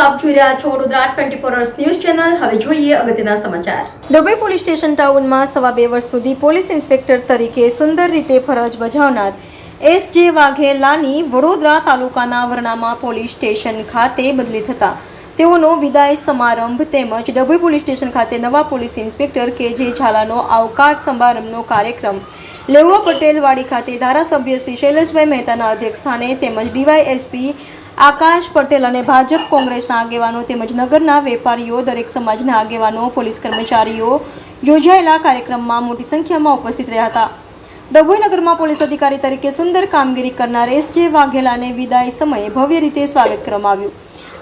આપ જોઈ રહ્યા છો Vadodara twenty four hours news channel હવે જોઈએ અગત્યના સમાચાર. ડભોઈ પોલીસ સ્ટેશન ટાઉનમાં સવા બે વર્ષ સુધી પોલીસ ઇન્સ્પેક્ટર તરીકે સુંદર રીતે ફરજ બજાવનાર એસ જે વાઘેલાની વડોદરા તાલુકાના વરણામાં પોલીસ સ્ટેશન ખાતે બદલી થતા. તેઓનો વિદાય સમારંભ તેમજ ડભોઈ પોલીસ સ્ટેશન ખાતે નવા પોલીસ ઇન્સ્પેક્ટર કે જે ઝાલાનો આવકાર સમારંભનો કાર્યક્રમ લેવો પટેલવાડી ખાતે ધારાસભ્ય શ્રી શૈલેષભાઈ મહેતાના અધ્યક્ષસ્થાને તેમજ ડીવાયએસપી આકાશ પટેલ અને ભાજપ કોંગ્રેસના આગેવાનો તેમજ નગરના વેપારીઓ, દરેક સમાજના આગેવાનો, પોલીસ કર્મચારીઓ યોજાયેલા કાર્યક્રમમાં મોટી સંખ્યામાં ઉપસ્થિત રહ્યા હતા. ડભોઈ નગરમાં પોલીસ અધિકારી તરીકે સુંદર કામગીરી કરનાર એસ જે વાઘેલાને વિદાય સમયે ભવ્ય રીતે સ્વાગત કરવામાં આવ્યું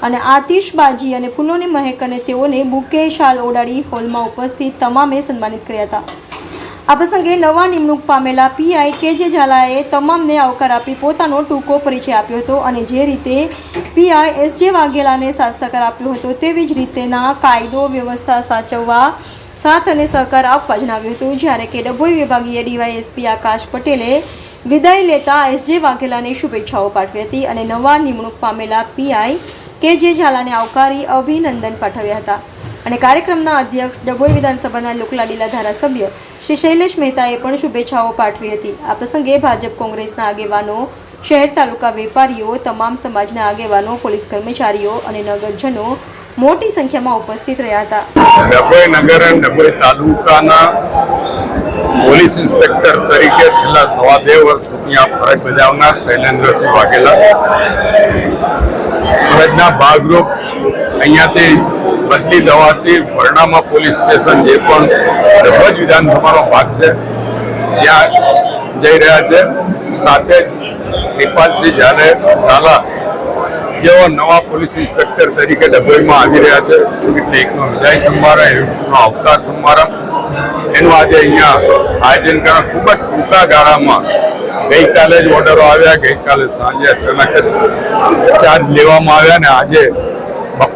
અને આતિશબાજી અને ફૂલોની મહેક અને તેઓને બુકે શાલ ઓડાડી હોલમાં ઉપસ્થિત તમામે સન્માનિત કર્યા હતા. આ પ્રસંગે નવા નિમણૂક પામેલા પીઆઈ કે જે ઝાલાએ તમામને આવકાર આપી પોતાનો ટૂંકો પરિચય આપ્યો હતો અને જે રીતે પીઆઈ એસ જે વાઘેલાને સાથ સહકાર આપ્યો હતો તેવી જ રીતેના કાયદો વ્યવસ્થા સાચવવા સાથ અને સહકાર આપવા જણાવ્યું હતું. જ્યારે કે ડભોઈ વિભાગીય ડીવાયએસપી આકાશ પટેલે વિદાય લેતા એસ જે વાઘેલાને શુભેચ્છાઓ પાઠવી હતી અને નવા નિમણૂક પામેલા પીઆઈ કે જે ઝાલાને આવકારી અભિનંદન પાઠવ્યા હતા. અને કાર્યક્રમના અધ્યક્ષ ડભોઈ વિધાનસભાના લોકલાડીલા ધારાસભ્ય શ્રી શૈલેષ મહેતાએ પણ શુભેચ્છાઓ પાઠવી હતી. આ પ્રસંગે ભાજપ કોંગ્રેસના આગેવાનો, શહેર તાલુકા વેપારીઓ, તમામ સમાજના આગેવાનો, પોલીસ કર્મચારીઓ અને નગરજનો મોટી સંખ્યામાં ઉપસ્થિત રહ્યા હતા. ડભોઈ નગર અને ડભોઈ તાલુકાના પોલીસ ઇન્સ્પેક્ટર તરીકે છેલ્લા સવા બે વર્ષ સુધી આ ફરજ બજાવનાર શૈલેન્દ્રસિંહ વાઘેલા, ફરજના ભાગરૂપ અહીંયાથી બદલી દવાથી વરણામા પોલીસ સ્ટેશન જે પણ ડભજ વિધાનસભાનો ભાગ છે, ત્યાં જઈ રહ્યા છે. સાથે જ કૃપાલસિંહ ઝાલે ઝાલા જેઓ નવા પોલીસ ઇન્સ્પેક્ટર તરીકે ડભોઈમાં આવી રહ્યા છે. એટલે એકનો વિદાય સમારંભ એકનો અવતાર સમારંભ એનું આજે અહીંયા આયોજન કરવા ખૂબ જ ટૂંકા ગાળામાં ગઈકાલે જ ઓર્ડરો આવ્યા. ગઈકાલે સાંજે અચાનક ચાર્જ લેવામાં આવ્યા ને આજે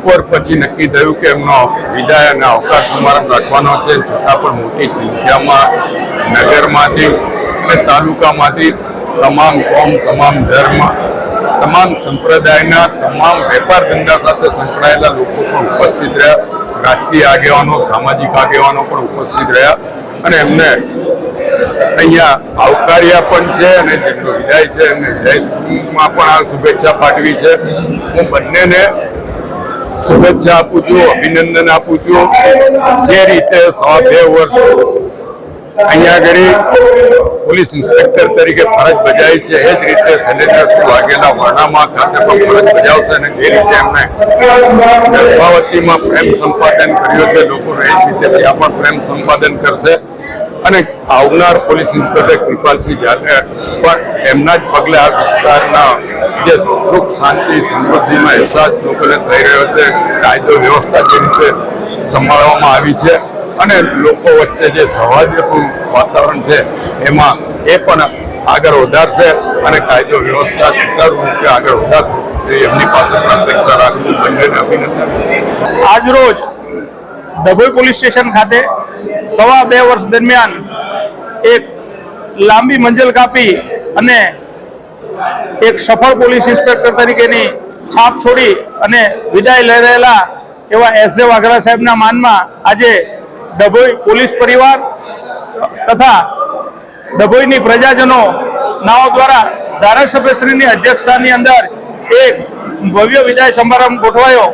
બપોર પછી નક્કી થયું કે એમનો વિદાય અને અવકાશ સમારંભ રાખવાનો છે. છતાં પણ મોટી સંખ્યામાં નગરમાંથી અને તાલુકામાંથી તમામ કોમ, તમામ ધર્મ, તમામ સંપ્રદાયના તમામ વેપાર ધંધા સાથે સંકળાયેલા લોકો પણ ઉપસ્થિત રહ્યા. રાજકીય આગેવાનો, સામાજિક આગેવાનો પણ ઉપસ્થિત રહ્યા અને એમને અહીંયા આવકાર્યા પણ છે અને જેમનો વિદાય છે એમને વિદાયમાં પણ આ શુભેચ્છા પાઠવી છે. હું બંનેને શુભેચ્છા આપું છું, અભિનંદન આપું છું. જે રીતે સો બે વર્ષ અહીંયા આગળ પોલીસ ઇન્સ્પેક્ટર તરીકે ફરજ બજાવી છે, એ જ રીતે શૈલેન્દ્રસિંહ વાઘેલા વાણામાં ખાતે પણ ફરજ બજાવશે અને જે રીતે એમને ગર્ભાવતીમાં પ્રેમ સંપાદન કર્યો છે લોકોને એ જ રીતે ત્યાં પણ પ્રેમ સંપાદન કરશે. અને આવનાર પોલીસ ઇન્સ્પેક્ટર કૃપાલસિંહ ઝાલે પણ એમના જ પગલે આ વિસ્તારના જે સુખ, શાંતિ, સમૃદ્ધિનો અહેસાસ લોકોને થઈ રહ્યો છે, કાયદો, વ્યવસ્થા જે રીતે સંભાળવામાં આવી છે અને લોકો વચ્ચે જે સૌહાર્દપૂર્ણ વાતાવરણ છે, એમાં એ પણ આગળ વધારશે અને કાયદો, વ્યવસ્થા સુચારુ રૂપે આગળ વધારશે. એમની પાસે પણ અપેક્ષા રાખું છું. બંનેને અભિનંદન. આજરોજ ડભોઈ પોલીસ સ્ટેશન ખાતે સવા બે વર્ષ દરમિયાન એક લાંબી મંજિલ કાપી અને એક સફળ પોલીસ ઇન્સ્પેક્ટર તરીકેની છાપ છોડી અને વિદાય લઈ રહેલા એવા એસ જે વાઘરા સાહેબના માનમાં આજે ડભોઈ પોલીસ પરિવાર તથા ડભોઈની પ્રજાજનો નાઓ દ્વારા ધારાસભ્યશ્રીની અધ્યક્ષતાની અંદર એક ભવ્ય વિદાય સમારંભ ગોઠવાયો.